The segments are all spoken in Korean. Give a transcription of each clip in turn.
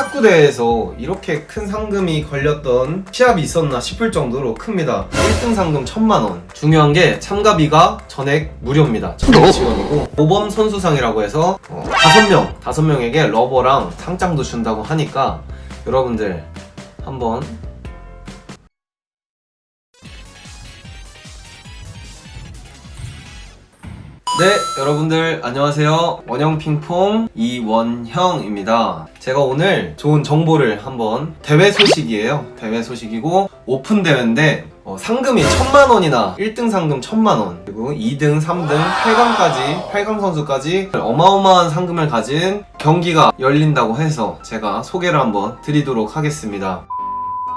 탁구 대회에서 이렇게 큰 상금이 걸렸던 시합이 있었나 싶을 정도로 큽니다. 1등 상금 1천만 원. 중요한 게 참가비가 전액 무료입니다. 전액 지원이고 모범 선수상이라고 해서 어, 5명, 5명에게 러버랑 상장도 준다고 하니까 여러분들 한번 네, 여러분들 안녕하세요. 원형 핑퐁 이원형입니다. 제가 오늘 좋은 정보를 한번 대회 소식이에요. 대회 소식이고 오픈 대회인데 어, 상금이 천만 원이나 1등 상금 천만 원 그리고 2등, 3등, 8강까지 8강 선수까지 어마어마한 상금을 가진 경기가 열린다고 해서 제가 소개를 한번 드리도록 하겠습니다.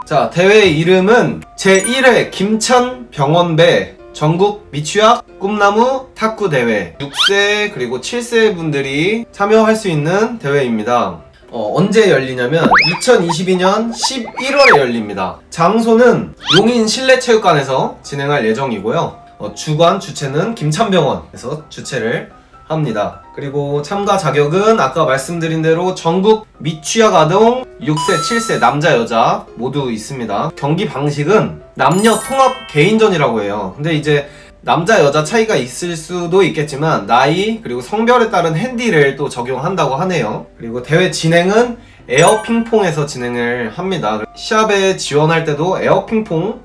자, 대회 이름은 제1회 김천 병원배 전국 미취학 꿈나무 탁구 대회 6세 그리고 7세 분들이 참여할 수 있는 대회입니다. 어, 언제 열리냐면 2022년 11월에 열립니다. 장소는 용인 실내체육관에서 진행할 예정이고요. 어, 주관 주체는 김천병원에서 주최를 합니다. 그리고 참가 자격은 아까 말씀드린 대로 전국 미취학 아동 6세, 7세 남자 여자 모두 있습니다. 경기 방식은 남녀 통합 개인전이라고 해요. 근데 이제 남자 여자 차이가 있을 수도 있겠지만 나이 그리고 성별에 따른 핸디를 또 적용한다고 하네요. 그리고 대회 진행은 에어 핑퐁에서 진행을 합니다. 시합에 지원할 때도 에어 핑퐁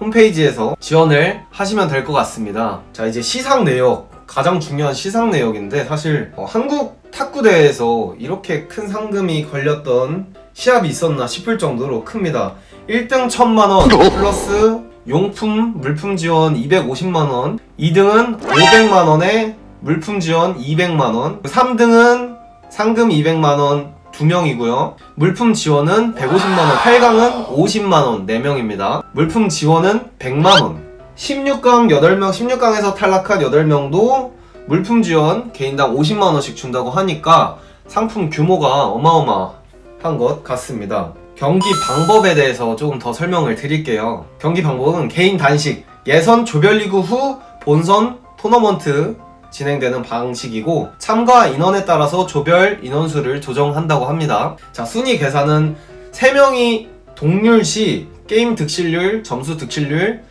홈페이지에서 지원을 하시면 될 것 같습니다. 자, 이제 시상 내역. 가장 중요한 시상 내역인데 사실 어, 한국 탁구 대회에서 이렇게 큰 상금이 걸렸던 시합이 있었나 싶을 정도로 큽니다. 1등 1000만 원 플러스 용품 물품 지원 250만 원, 2등은 500만 원에 물품 지원 200만 원, 3등은 상금 200만 원, 2명이고요. 물품 지원은 150만 원, 8강은 50만 원, 4명입니다. 물품 지원은 100만 원. 16강 8명, 16강에서 탈락한 8명도 물품 지원 개인당 50만 원씩 준다고 하니까 상품 규모가 어마어마한 것 같습니다. 경기 방법에 대해서 조금 더 설명을 드릴게요. 경기 방법은 개인 단식, 예선 조별리그 후 본선 토너먼트 진행되는 방식이고 참가 인원에 따라서 조별 인원수를 조정한다고 합니다. 자, 순위 계산은 3명이 동률 시 게임 득실률, 점수 득실률,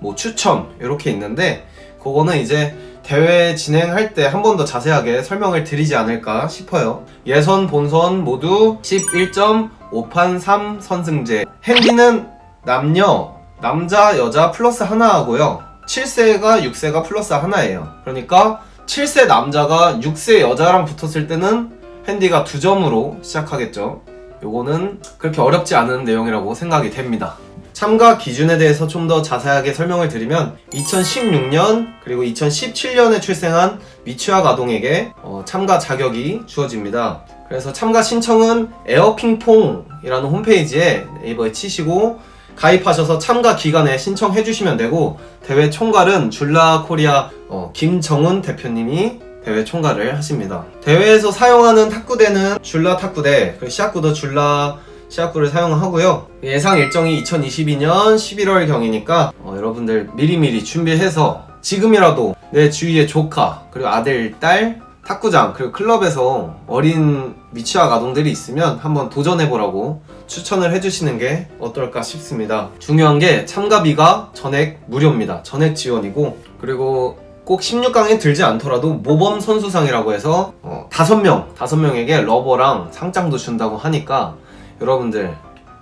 뭐 추첨 이렇게 있는데 그거는 이제 대회 진행할 때 한 번 더 자세하게 설명을 드리지 않을까 싶어요. 예선, 본선 모두 11.5판 3 선승제. 핸디는 남녀, 남자, 여자 플러스 하나 하고요. 7세가 6세가 플러스 하나예요. 그러니까 7세 남자가 6세 여자랑 붙었을 때는 핸디가 두 점으로 시작하겠죠. 요거는 그렇게 어렵지 않은 내용이라고 생각이 됩니다. 참가 기준에 대해서 좀 더 자세하게 설명을 드리면 2016년 그리고 2017년에 출생한 미취학 아동에게 어, 참가 자격이 주어집니다. 그래서 참가 신청은 에어핑퐁이라는 홈페이지에 네이버에 치시고 가입하셔서 참가 기간에 신청해 주시면 되고 대회 총괄은 줄라 코리아 어, 김정은 대표님이 대회 총괄을 하십니다. 대회에서 사용하는 탁구대는 줄라 탁구대, 그리고 시합구도 줄라 시합구를 사용하고요. 예상 일정이 2022년 11월 경이니까 어, 여러분들 미리미리 준비해서 지금이라도 내 주위의 조카 그리고 아들, 딸 탁구장 그리고 클럽에서 어린 미취학 아동들이 있으면 한번 도전해보라고 추천을 해주시는 게 어떨까 싶습니다. 중요한 게 참가비가 전액 무료입니다. 전액 지원이고 그리고 꼭 16강에 들지 않더라도 모범 선수상이라고 해서 어, 5명, 5명에게 러버랑 상장도 준다고 하니까 여러분들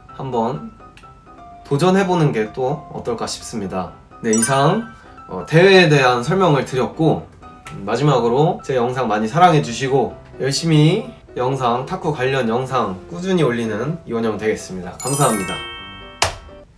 한번 도전해보는 게 또 어떨까 싶습니다. 네, 이상 어, 대회에 대한 설명을 드렸고 음, 마지막으로 제 영상 많이 사랑해주시고 열심히 영상, 탁구 관련 영상 꾸준히 올리는 이원영 되겠습니다. 감사합니다.